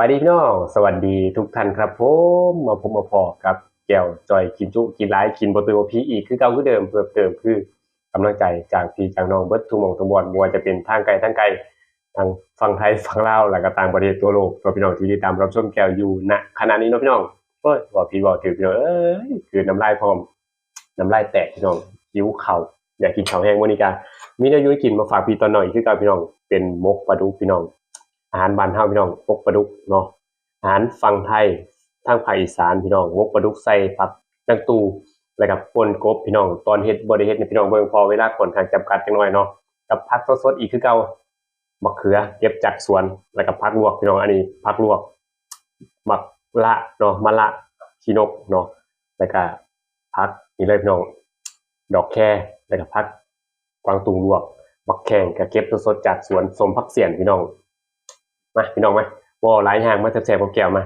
บายดีพี่น้องสวัสดีทุกท่านครับผมมาพบมาพอกับแก้วจอยกินจุกินหลายกินบ่ตื่นบ่พีอีกคือเก่าคือเดิมเพิ่มเติมคือกำลังใจจากพี่จากน้องเบิดทุกหมองทุกบอนบ่ว่าจะเป็นทางไกลทางไกลทางฝั่งไทยฝั่งลาวแล้วก็ต่างประเทศทั่วโลกตัวพี่น้องที่ติดตามรับชมแก้วอยู่ณขณะนี้เนาะพี่น้องโอ้ยบอกพี่บอกถือพี่น้องเอ้ยคือน้ำลายพร้อมน้ำลายแตกพี่น้องหิวเข้าอยากกินข้าวแห้งมื้อนี้ก็มีนวอยู่ให้กินมาฝากพี่ตอนหน่อยคือเก่าพี่น้องเป็นมกปลาดุกพี่น้อง อาหารบ้านเฮาพี่น้องมกปลาดุกเนาะอาหารฝั่งไทยทางภาคอีสานพี่น้องมกปลาดุกใส่ผักนังตูแล้วก็ป่นกบพี่น้องตอนเฮ็ดบ่ได้เฮ็ดให้พี่น้องเบิ่งพอเวลาคนทางจำกัดจังน้อยเนาะกับผักสดๆอีกคือเก่ามะเขือเก็บจากสวนแล้วก็ผักลวกพี่น้องอันนี้ผักลวกมักละเนาะมะละชีนกเนาะแล้วก็ผักนี่เลยพี่น้องดอกแคแล้วก็ผักกวางตุงลวกบักแข่งกับเก็บสดๆจากสวนสมพักเสียนพี่น้อง มาพี่น้องมาว่าหลายอย่างมาแซ่บๆกับแก้วมา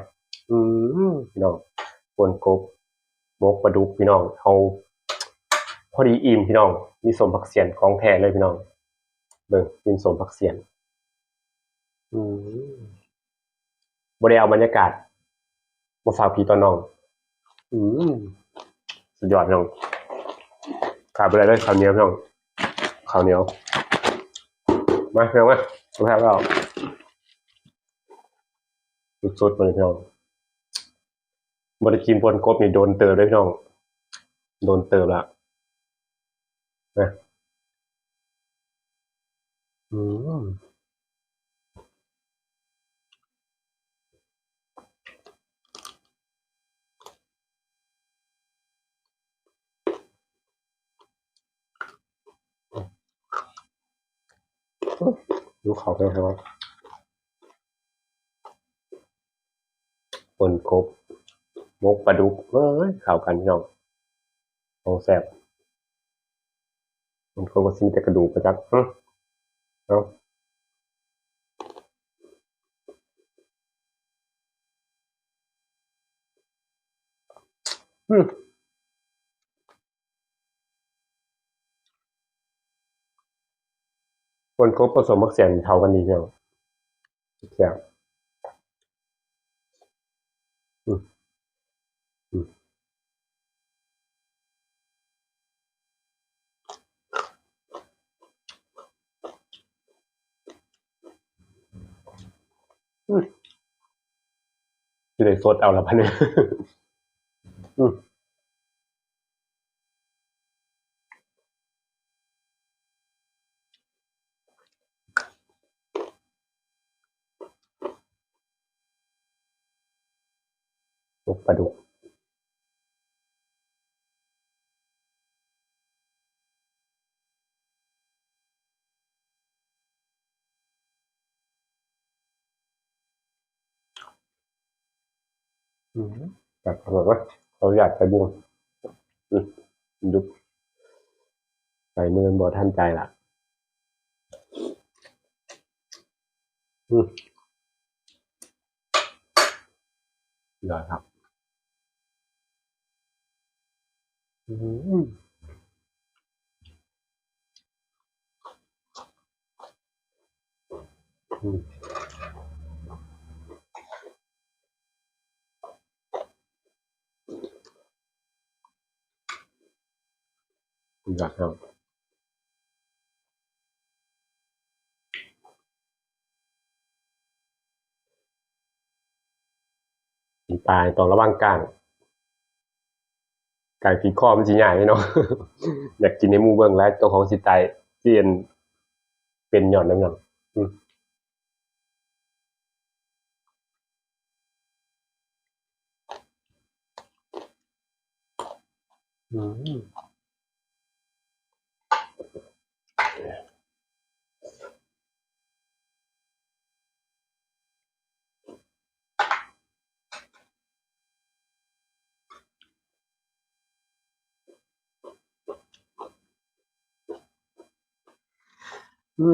อืมพี่น้องปนกบมกปลาดุกพี่น้องเอาพอดีอิ่มพี่น้อง มีสมพักเสียนของแท้เลยพี่น้อง เบิ่งกินสมพักเสียน อืมบ่ได้เอาบรรยากาศมาฝากพี่ตอนน้อง อืมสุดยอดพี่น้องขาดไปเลยเลยข้าวเหนียวพี่น้องข้าวเหนียว มาพี่น้องมาสุภาพเรา สุดๆเลยพี่น้องบริกินปนกบนี่โดนเติมเลยพี่น้อง โดนเติมละนะอืมดูเขาไปครับ ว่าปนกบมกปลาดุกเอ้ยข้าวกันพี่น้องของแซ่บมันคนก็ซีแต่กระดูกประจักเอาอืมปนกบผสมมักเสียนเข้ากันดีพี่น้องแซ่บ อยู่ในสดเอาละพันเนี่ย อืมมก ปลาดุกอืมแบบแบบว่าเราอยากใส่บุญอืมยุบใส่มือบ่ท่านใจละอืมยอดครับ อยากเอาปลาตอนระว่างกลาง กางที่คอมันสิใหญ่เนาะอยากกินในมูเบิ้งแล้วตัวของสิตายเจียนเป็นหย่อนน้ำหนักอืม อื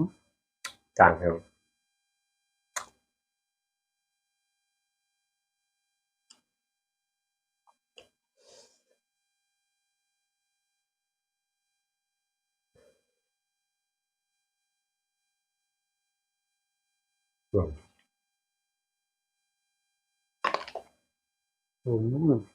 มอืมอืม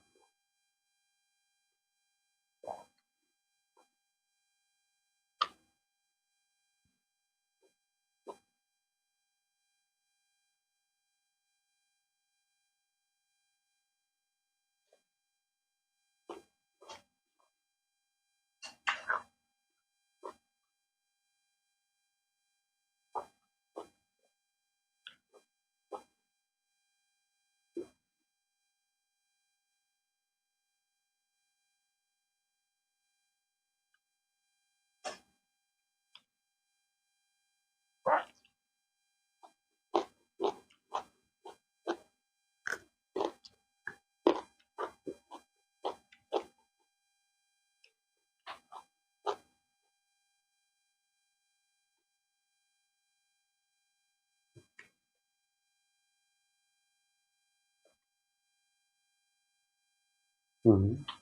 จ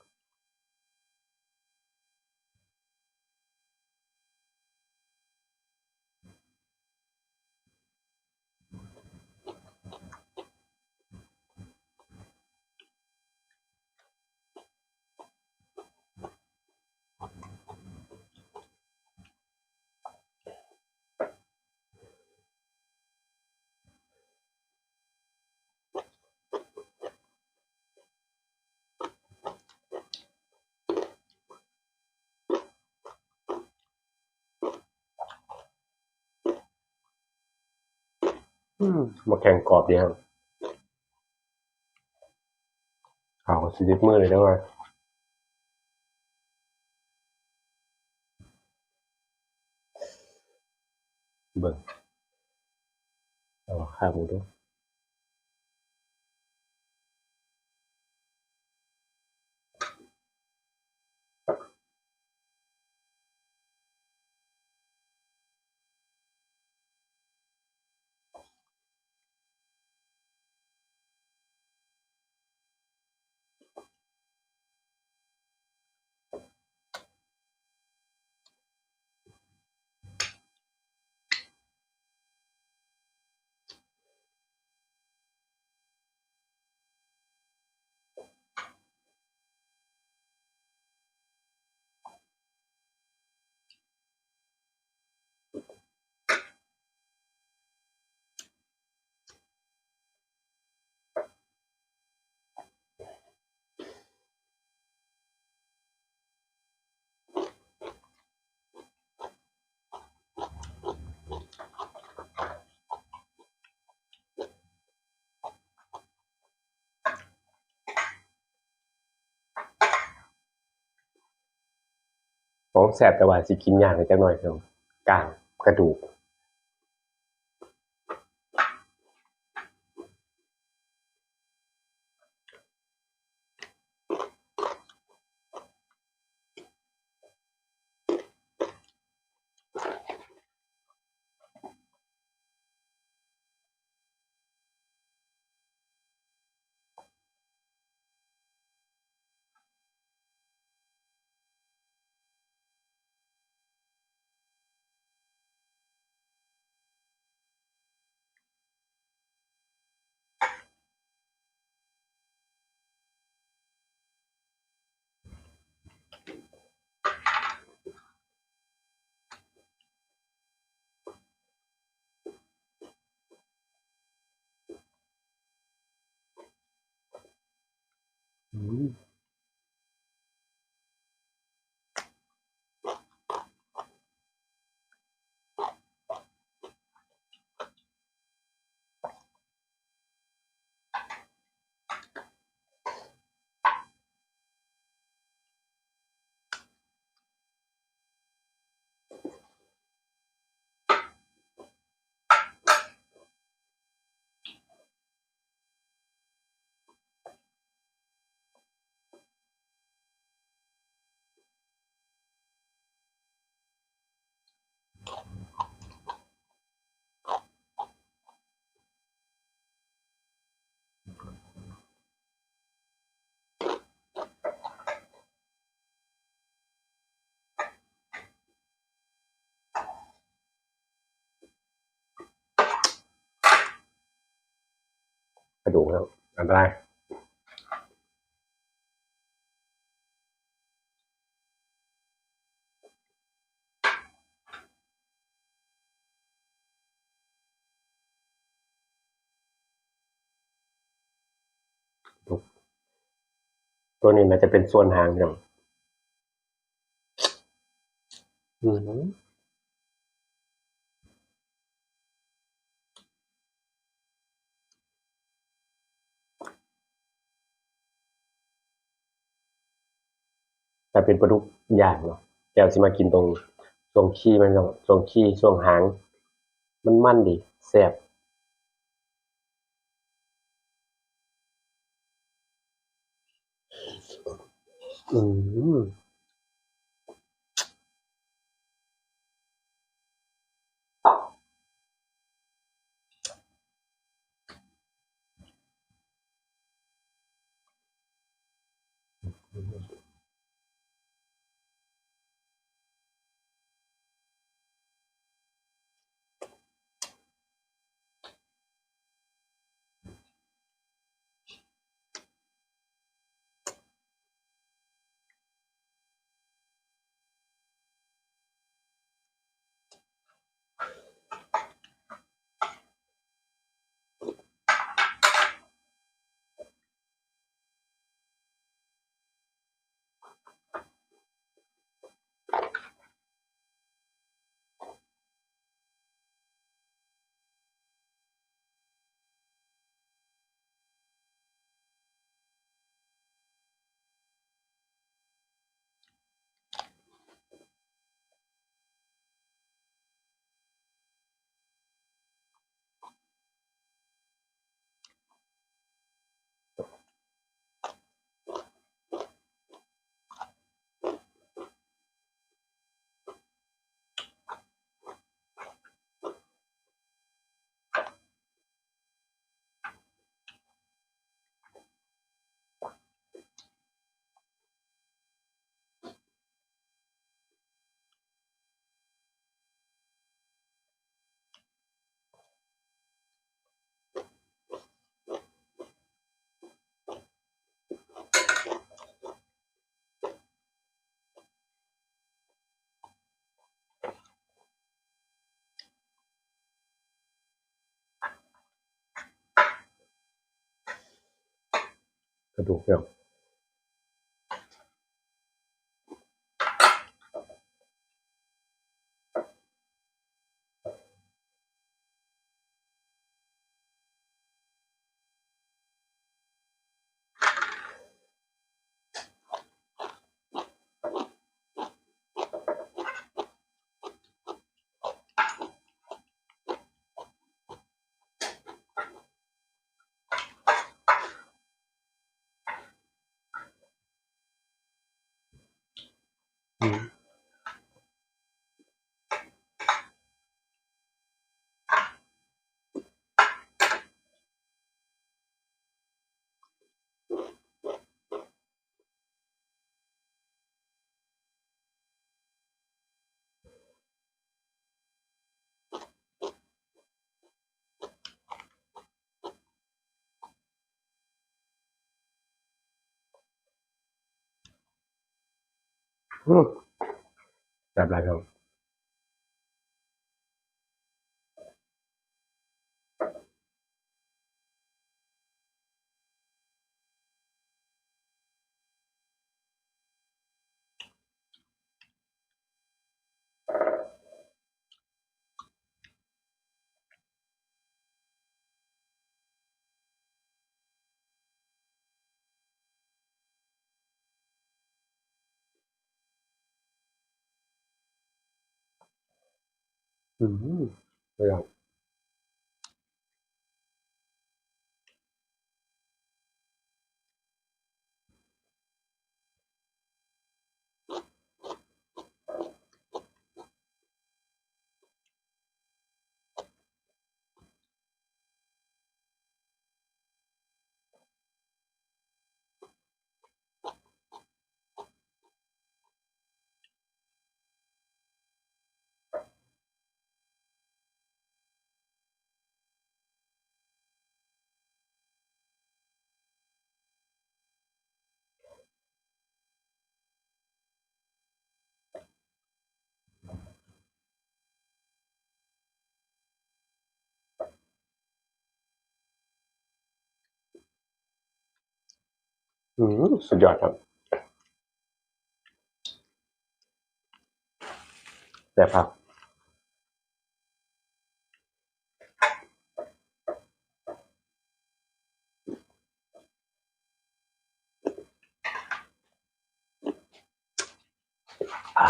มาแข่งกรอบดีครับเอาสิบมือเลยได้ไหมเบิ่งเอาข้าวหมูด้วย ของแสบแต่ว่าสิกินยากเลยจักหน่อยครับกลางกระดูก อื ดูกแล้วอันตรายตัวนี้มันจะเป็นส่วนหางพี่น้องอืม แต่เป็นปลาดุกย่างเนาะแกวสิมากินตรงช่วงขี้มันช่วงขี้ช่วงหาง มันมันดีแซ่บอืม กระดู อืมแบบ ไรครับอืมไม่เอา อืมสุดยอดครับแต่บครับ อ่า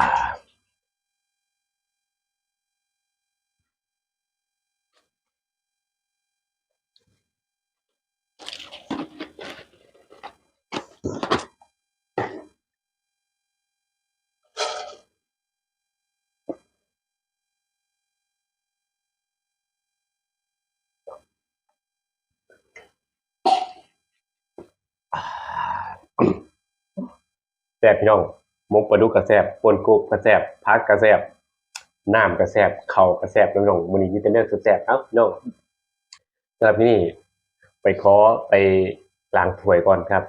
แซ่บพี่น้องมกปลาดุกกระแซบปนกบกระแซบพักกระแซบน้ำกระแซบเข่ากระแซบน้องๆมื้อนี้มีแต่เรื่องแซ่บเอ้าพี่น้องสำหรับที่นี่ไปขอไปล้างถ้วยก่อนครับ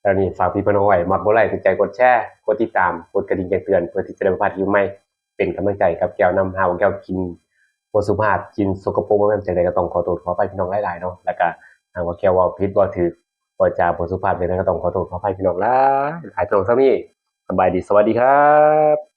แล้วนี่ฝากพี่พน้องไว้มักบ่ไลค์ถูกใจกดแชร์กดติดตามกดกระดิ่งแจ้งเตือนเพื่อที่จะได้ไม่พลาดคลิปใหม่เป็นกำลังใจกับแก้วนำหาวแก้วกินบ่สุภาพกินสกปรกบ่แม่นจังไดก็ต้องขอโทษขออภัยพี่น้องหลายๆเนาะแล้วก็หากว่าแก้วว้าผิดบ่าถู กก็จะบทสุภาพเลยนะก็ต้องขอโทษขออภัยพี่น้องละหลายตรงซะนี่สบายดีสวัสดีครับ